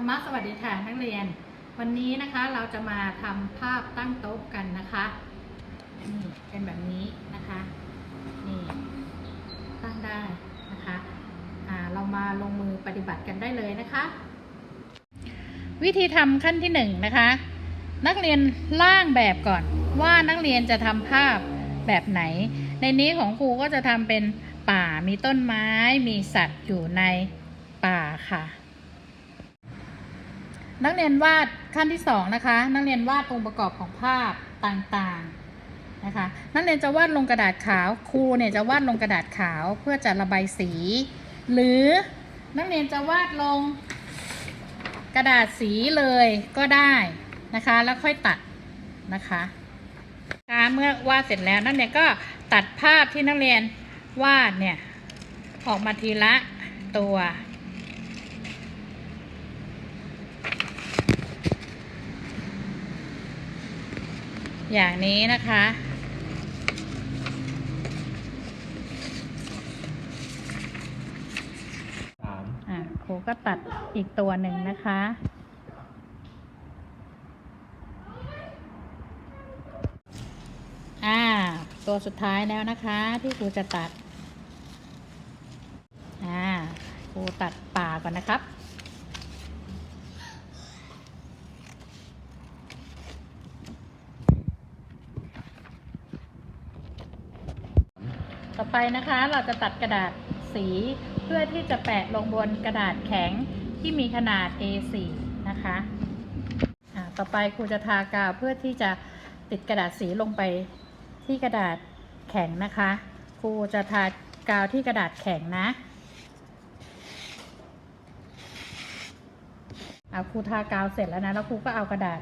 รรมะสวัสดีค่ะนักเรียน วันนี้นะคะเราจะมาทำภาพตั้งโต๊ะกันนะคะนี่เป็นแบบนี้นะคะนี่ตั้งได้นะคะอ่าเรามาลงมือปฏิบัติกันได้เลยนะคะ วิธีทำขั้นที่หนึ่งนะคะ นักเรียนร่างแบบก่อนว่านักเรียนจะทำภาพแบบไหน ในนี้ของครูก็จะทำเป็นป่ามีต้นไม้มีสัตว์อยู่ในป่าค่ะ นักเรียนวาดขั้นที่สองนะคะ นักเรียนวาดองค์ประกอบของภาพต่างๆนะคะ นักเรียนจะวาดลงกระดาษขาว ครูเนี่ยจะวาดลงกระดาษขาวเพื่อจะระบายสี หรือนักเรียนจะวาดลงกระดาษสีเลยก็ได้นะคะ แล้วค่อยตัดนะคะนะคะเมื่อวาดเสร็จแล้วนักเรียนก็ตัดภาพที่นักเรียนวาดเนี่ยออกมาทีละตัว อย่างนี้นะคะ สามอะครูก็ตัดอีกตัวหนึ่งนะคะ อ่า ตัวสุดท้ายแล้วนะคะ ที่ครูจะตัด อ่า ครูตัดป่าก่อนนะครับ ต่อไปนะคะเราจะตัดกระดาษสีเพื่อที่จะแปะลงบนกระดาษแข็งที่มีขนาด A4 นะคะต่อไปครูจะทากาวเพื่อที่จะติดกระดาษสีลงไปที่กระดาษแข็งนะคะครูจะทากาวที่กระดาษแข็งนะเอาครูทากาวเสร็จแล้วนะแล้วครูก็เอากระดาษ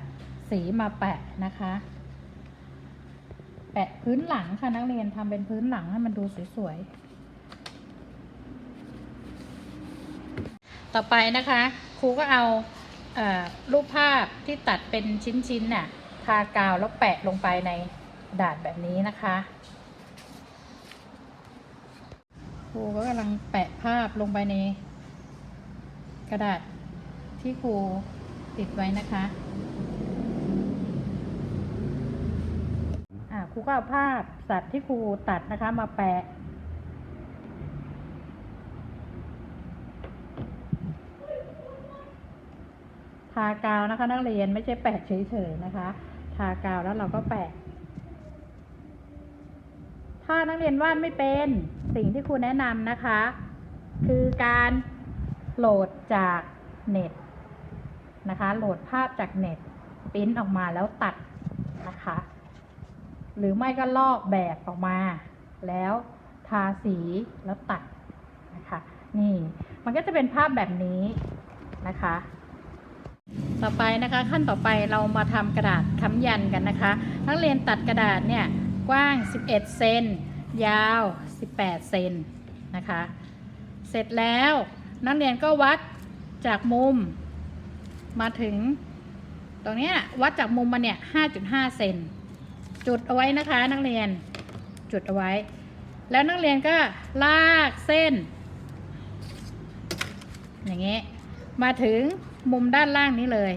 สีมาแปะนะคะ แปะพื้นหลังค่ะนักเรียนทำเป็นพื้นหลังให้มันดูสวยๆ ต่อไปนะคะครูก็เอาเออรูปภาพที่ตัดเป็นชิ้นๆน่ะทากาวแล้วแปะลงไปในกระดาษแบบนี้นะคะครูก็กำลังแปะภาพลงไปในกระดาษที่ครูติดไว้นะคะ อ่าค รูก็เอาภาพสัตว์ที่ครูตัดนะคะมาแปะ ทากาวนะคะ นักเรียนไม่ใช่แปะเฉยๆนะคะ ทากาวแล้วเราก็แปะ ถ้านักเรียนวาดไม่เป็นสิ่งที่ครูแนะนำนะคะ คือการโหลดจากเน็ตนะคะ โหลดภาพจากเน็ตปริ้นออกมาแล้วตัดนะคะ หรือไม่ก็ลอกแบบออกมา แล้วทาสีแล้วตัดนะคะนี่มันก็จะเป็นภาพแบบนี้นะคะ ต่อไปนะคะขั้นต่อไปเรามาทำกระดาษค้ำยันกันนะคะ นักเรียนตัดกระดาษเนี่ยกว้าง 11 เซนยาว 18 เซนนะคะ เสร็จแล้วนักเรียนก็วัดจากมุมมาถึง ตรงนี้วัดจากมุมมาเนี่ย 5.5 เซน จุดเอาไว้นะคะ นักเรียนจุดเอาไว้ แล้วนักเรียนก็ลากเส้น อย่างเงี้ยมาถึงมุมด้านล่างนี้เลย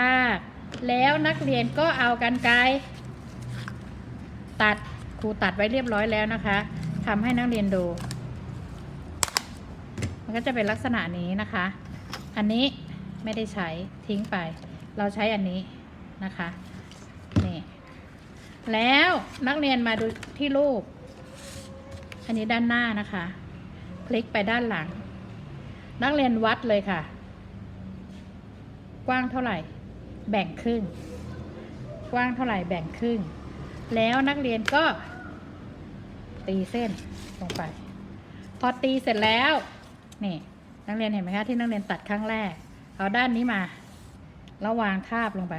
ลากแล้วนักเรียนก็เอากันไกรตัดครูตัดไว้เรียบร้อยแล้วนะคะทำให้นักเรียนดู มันก็จะเป็นลักษณะนี้นะคะ อันนี้ไม่ได้ใช้ทิ้งไป เราใช้อันนี้นะคะ แล้วนักเรียนมาดูที่รูป อันนี้ด้านหน้านะคะ พลิกไปด้านหลัง นักเรียนวัดเลยค่ะ กว้างเท่าไหร่ แบ่งครึ่ง กว้างเท่าไหร่แบ่งครึ่ง แล้วนักเรียนก็ ตีเส้นลงไป พอตีเสร็จแล้ว นี่ นักเรียนเห็นไหมคะที่นักเรียนตัดครั้งแรก เอาด้านนี้มา แล้ววางทาบลงไป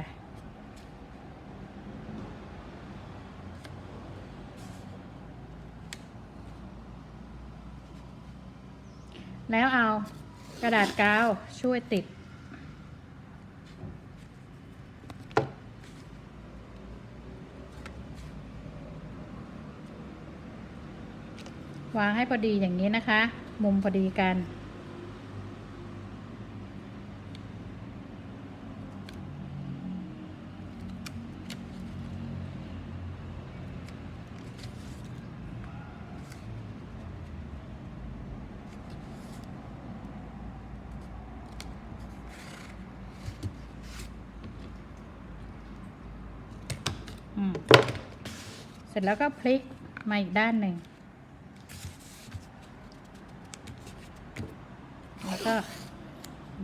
แล้วเอากระดาษกาวช่วยติด วางให้พอดีอย่างนี้นะคะ มุมพอดีกัน เสร็จแล้วก็พลิกมาอีกด้านหนึ่ง แล้วก็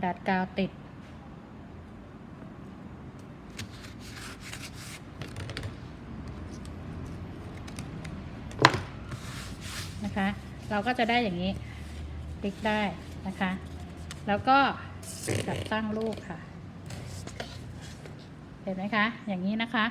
ดัดกาวติด นะคะ เราก็จะได้อย่างนี้พลิกได้นะคะ แล้วก็จับตั้งลูกค่ะ เห็นไหมคะ อย่างนี้นะคะ